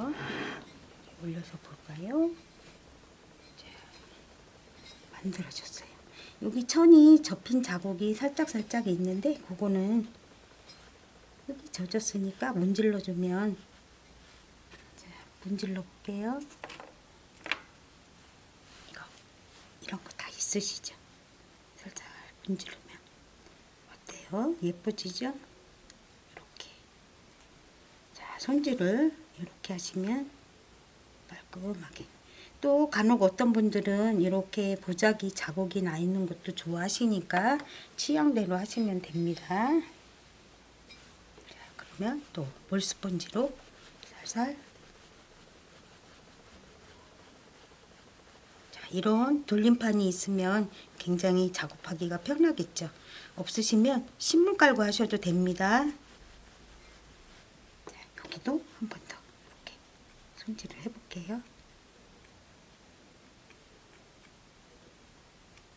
한번 올려서 볼까요? 자, 만들어졌어요. 여기 천이 접힌 자국이 살짝살짝 있는데 그거는 여기 젖었으니까 문질러 주면 자, 문질러 볼게요. 이거 이런 거 다 있으시죠? 살짝 문지르면 어때요? 예뻐지죠? 이렇게 자 손질을 이렇게 하시면 깔끔하게 또 간혹 어떤 분들은 이렇게 보자기 자국이 나 있는 것도 좋아하시니까 취향대로 하시면 됩니다. 자, 그러면 또 몰스펀지로 살살 자, 이런 돌림판이 있으면 굉장히 작업하기가 편하겠죠. 없으시면 신문 깔고 하셔도 됩니다. 자, 여기도 한 번 더 이렇게 해볼게요.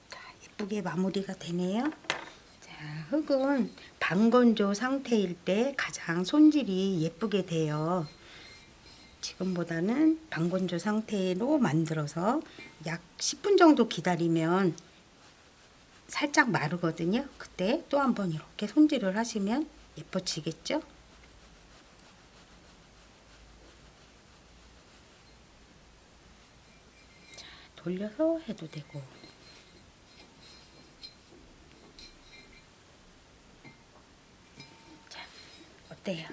자, 예쁘게 마무리가 되네요. 자, 흙은 반건조 상태일 때 가장 손질이 예쁘게 돼요. 지금보다는 반건조 상태로 만들어서 약 10분 정도 기다리면 살짝 마르거든요. 그때 또 한번 이렇게 손질을 하시면 예뻐지겠죠? 돌려서 해도 되고 자, 어때요?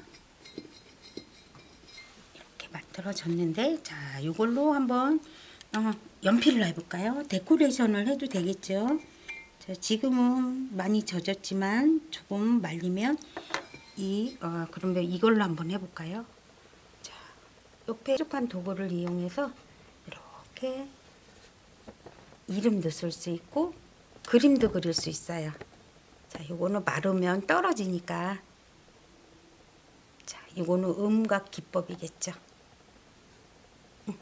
이렇게 만들어졌는데 자, 이걸로 한번 어, 연필을 해볼까요? 데코레이션을 해도 되겠죠? 자, 지금은 많이 젖었지만 조금 말리면 이 어, 그러면 이걸로 한번 해볼까요? 자, 옆에 뾰족한 도구를 이용해서 이렇게 이름도 쓸 수 있고 그림도 그릴 수 있어요. 자, 요거는 마르면 떨어지니까 자, 이거는 음각 기법이겠죠. 음.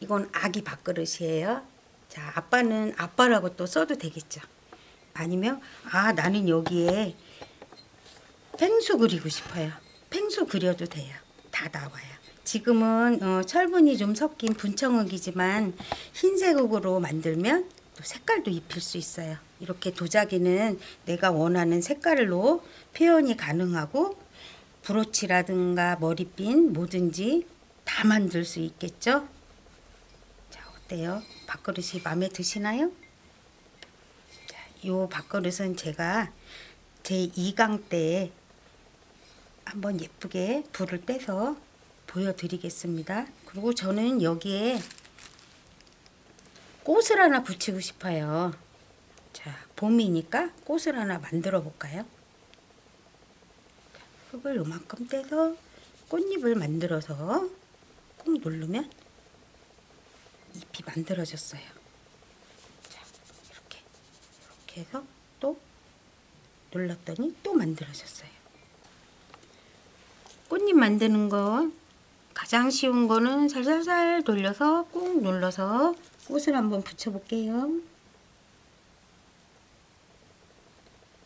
이건 아기 밥그릇이에요. 자, 아빠는 아빠라고 또 써도 되겠죠. 아니면 아 나는 여기에 펭수 그리고 싶어요. 펭수 그려도 돼요. 다 나와요. 지금은 어, 철분이 좀 섞인 분청흙이지만 흰색으로 만들면 또 색깔도 입힐 수 있어요. 이렇게 도자기는 내가 원하는 색깔로 표현이 가능하고 브로치라든가 머리핀 뭐든지 다 만들 수 있겠죠. 자 어때요? 밥그릇이 마음에 드시나요? 자, 요 밥그릇은 제가 제 2강 때 한번 예쁘게 불을 떼서 보여드리겠습니다. 그리고 저는 여기에 꽃을 하나 붙이고 싶어요. 자, 봄이니까 꽃을 하나 만들어 볼까요? 흙을 요만큼 떼서 꽃잎을 만들어서 꾹 누르면 잎이 만들어졌어요. 자, 이렇게 이렇게 해서 또 눌렀더니 또 만들어졌어요. 꽃잎 만드는 거 가장 쉬운 거는 살살살 돌려서 꾹 눌러서 꽃을 한번 붙여볼게요.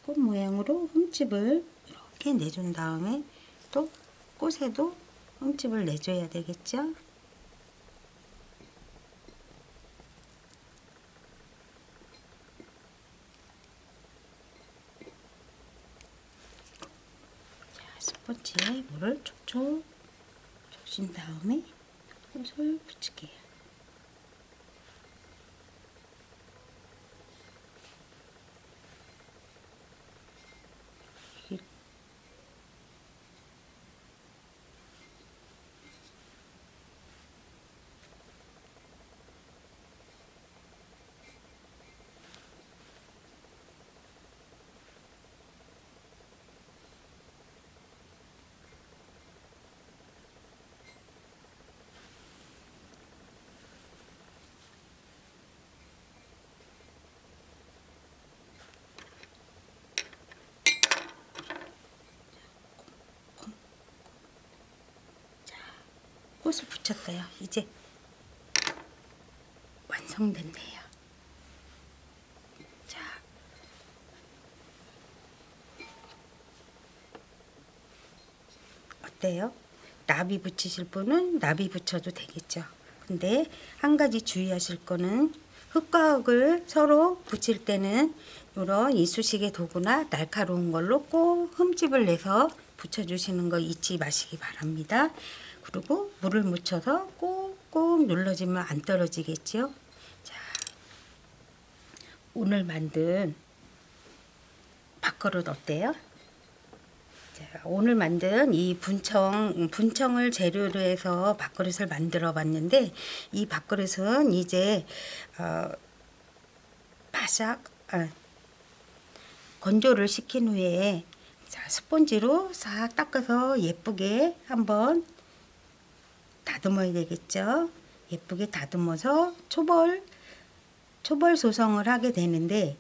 꽃 모양으로 흠집을 이렇게 내준 다음에 또 꽃에도 흠집을 내줘야 되겠죠? 자, 스펀지에 물을 촉촉 적신 다음에 꽃을 붙일게요. 꽃을 붙였어요. 이제 완성된대요. 자, 어때요? 나비 붙이실 분은 나비 붙여도 되겠죠. 근데 한 가지 주의하실 거는 흙과 흙을 서로 붙일 때는 이런 이쑤시개 도구나 날카로운 걸로 꼭 흠집을 내서 붙여주시는 거 잊지 마시기 바랍니다. 그리고 물을 묻혀서 꼭꼭 눌러주면 안 떨어지겠죠. 자, 오늘 만든 밥그릇 어때요? 자, 오늘 만든 이 분청 분청을 재료로 해서 밥그릇을 만들어 봤는데 이 밥그릇은 이제 어, 바삭 아, 건조를 시킨 후에 자, 스펀지로 싹 닦아서 예쁘게 한번 다듬어야 되겠죠. 예쁘게 다듬어서 초벌 초벌 소성을 하게 되는데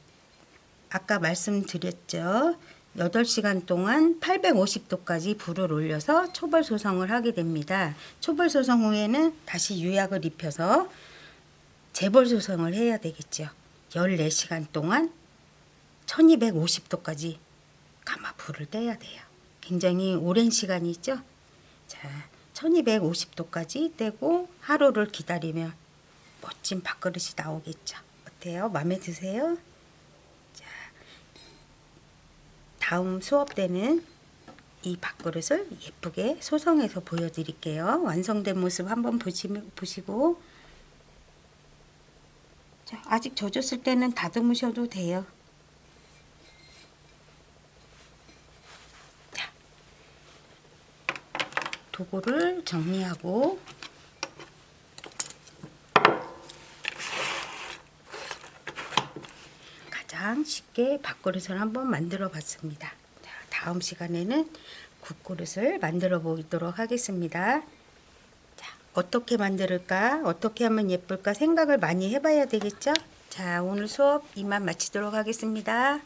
아까 말씀드렸죠. 8시간 동안 850도까지 불을 올려서 초벌 소성을 하게 됩니다. 초벌 소성 후에는 다시 유약을 입혀서 재벌 소성을 해야 되겠죠. 14시간 동안 1250도까지 가마 불을 떼야 돼요. 굉장히 오랜 시간이죠. 자, 1250도까지 떼고 하루를 기다리면 멋진 밥그릇이 나오겠죠. 어때요? 마음에 드세요? 자, 다음 수업 때는 이 밥그릇을 예쁘게 소성해서 보여드릴게요. 완성된 모습 한번 보시, 보시고 자, 아직 젖었을 때는 다듬으셔도 돼요. 도구를 정리하고 가장 쉽게 밥그릇을 한번 만들어 봤습니다. 자, 다음 시간에는 국그릇을 만들어 보도록 하겠습니다. 자, 어떻게 만들까? 어떻게 하면 예쁠까? 생각을 많이 해봐야 되겠죠? 자, 오늘 수업 이만 마치도록 하겠습니다.